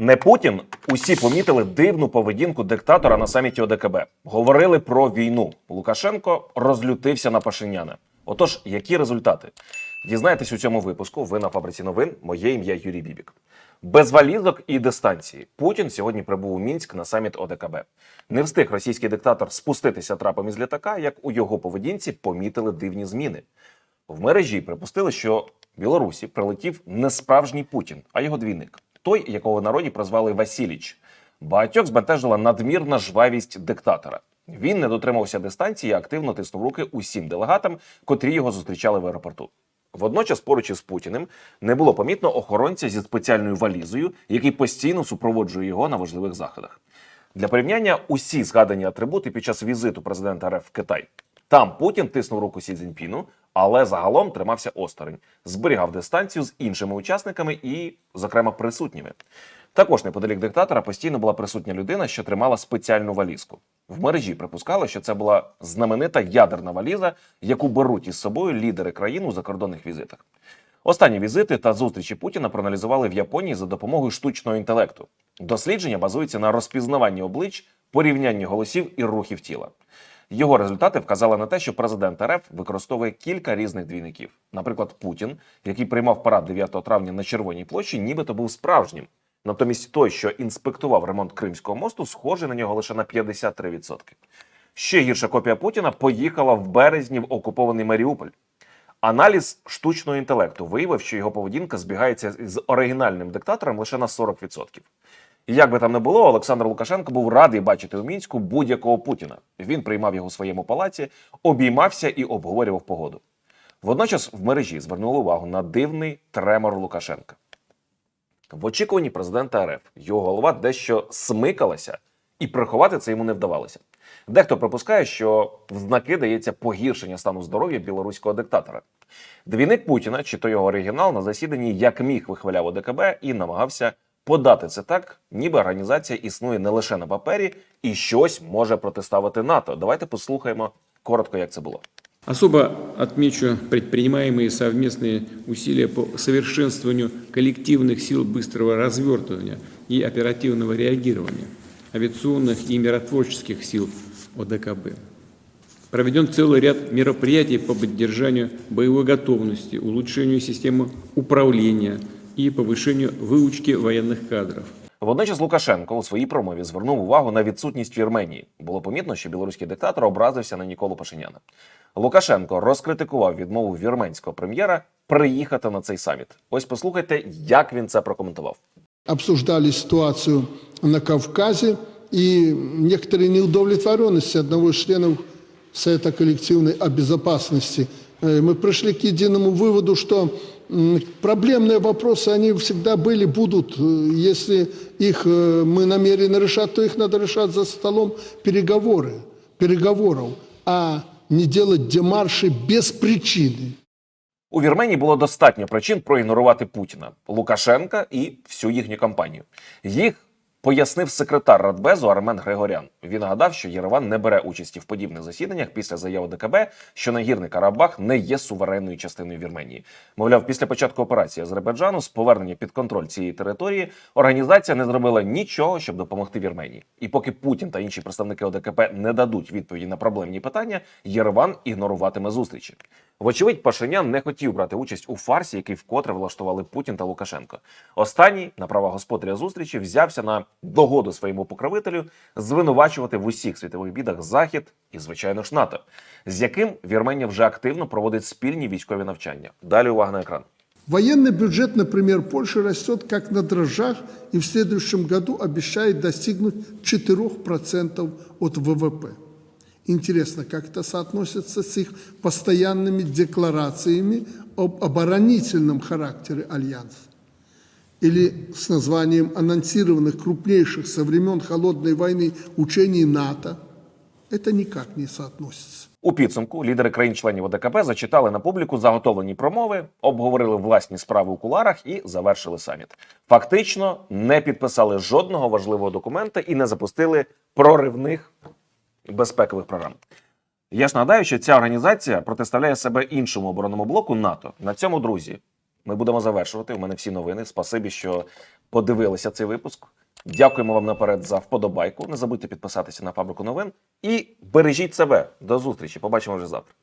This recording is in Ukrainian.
Не Путін. Усі помітили дивну поведінку диктатора на саміті ОДКБ. Говорили про війну. Лукашенко розлютився на Пашиняна. Отож, які результати? Дізнаєтесь у цьому випуску. Ви на фабриці новин. Моє ім'я Юрій Бібік. Без валізок і дистанції Путін сьогодні прибув у Мінськ на саміт ОДКБ. Не встиг російський диктатор спуститися трапом із літака, як у його поведінці помітили дивні зміни. В мережі припустили, що Білорусі прилетів не справжній Путін, а його двійник, той, якого в народі прозвали Васіліч. Багатьох збентежила надмірна жвавість диктатора. Він не дотримався дистанції і активно тиснув руки усім делегатам, котрі його зустрічали в аеропорту. Водночас, поруч із Путіним, не було помітно охоронця зі спеціальною валізою, який постійно супроводжує його на важливих заходах. Для порівняння усі згадані атрибути під час візиту президента РФ в Китай. Там Путін тиснув руку Сі Цзіньпіну, але загалом тримався осторонь, зберігав дистанцію з іншими учасниками і, зокрема, присутніми. Також неподалік диктатора постійно була присутня людина, що тримала спеціальну валізку. В мережі припускали, що це була знаменита ядерна валіза, яку беруть із собою лідери країн у закордонних візитах. Останні візити та зустрічі Путіна проаналізували в Японії за допомогою штучного інтелекту. Дослідження базується на розпізнаванні облич, порівнянні голосів і рухів тіла. Його результати вказали на те, що президент РФ використовує кілька різних двійників. Наприклад, Путін, який приймав парад 9 травня на Червоній площі, нібито був справжнім. Натомість той, що інспектував ремонт Кримського мосту, схожий на нього лише на 53%. Ще гірша копія Путіна поїхала в березні в окупований Маріуполь. Аналіз штучного інтелекту виявив, що його поведінка збігається з оригінальним диктатором лише на 40%. І як би там не було, Олександр Лукашенко був радий бачити у мінську будь-якого Путіна. Він приймав його у своєму палаці, обіймався і обговорював погоду. Водночас в мережі звернули увагу на дивний тремор Лукашенка. В очікуванні президента РФ його голова дещо смикалася, і приховати це йому не вдавалося. Дехто припускає, що в знаки дається погіршення стану здоров'я білоруського диктатора. Двійник Путіна, чи то його оригінал, на засіданні як міг вихваляв ОДКБ і намагався подати це так, ніби організація існує не лише на папері і щось може протиставити НАТО. Давайте послухаємо коротко, як це було. Особо отмечу предпринимаемые совместные усилия по совершенствованию коллективных сил быстрого развертывания и оперативного реагирования, авиационных и миротворческих сил ОДКБ. Проведен целый ряд мероприятий по поддержанию боевой готовности, улучшению системы управления и повышению выучки военных кадров. Водночас Лукашенко у своїй промові звернув увагу на відсутність Вірменії. Було помітно, що білоруський диктатор образився на Ніколу Пашиняна. Лукашенко розкритикував відмову вірменського прем'єра приїхати на цей саміт. Ось послухайте, як він це прокоментував. обсуждали ситуацию на Кавказе и некоторые неудовлетворенности одного из членов Совета коллективной о безопасности. Э, Мы пришли к единому выводу, что м, проблемные вопросы, они всегда были, будут. Э, Если их э, мы намерены решать, то их надо решать за столом переговоры, переговоров, а не делать демарши без причины. У Вірменії було достатньо причин проігнорувати Путіна, Лукашенка і всю їхню кампанію. Їх пояснив секретар Радбезу Армен Григорян. Він нагадав, що Єреван не бере участі в подібних засіданнях після заяви ДКБ, що Нагірний Карабах не є суверенною частиною Вірменії. Мовляв, після початку операції Азербайджану з повернення під контроль цієї території організація не зробила нічого, щоб допомогти Вірменії. І поки Путін та інші представники ОДКП не дадуть відповіді на проблемні питання, Єреван ігноруватиме зустрічі. Вочевидь, Пашинян не хотів брати участь у фарсі, який вкотре влаштували Путін та Лукашенко. Останній на права господаря зустрічі взявся на догоду своєму покровителю звинувачувати в усіх світових бідах Захід і, звичайно ж, НАТО, з яким Вірменія вже активно проводить спільні військові навчання. Далі увага на екран. Военный бюджет, например, Польши растет как на дрожжах и в следующем году обещает достигнуть 4% от ВВП. Интересно, как это соотносится с их постоянными декларациями об оборонительном характере Альянса? Или с названием анонсированных крупнейших со времен Холодной войны учений НАТО? Это никак не соотносится. У підсумку лідери країн-членів ОДКП зачитали на публіку заготовлені промови, обговорили власні справи у куларах і завершили саміт. Фактично не підписали жодного важливого документа і не запустили проривних безпекових програм. Я ж нагадаю, що ця організація протиставляє себе іншому оборонному блоку НАТО. На цьому, друзі, ми будемо завершувати. У мене всі новини. Спасибі, що подивилися цей випуск. Дякуємо вам наперед за вподобайку. Не забудьте підписатися на фабрику новин і бережіть себе. До зустрічі. Побачимо вже завтра.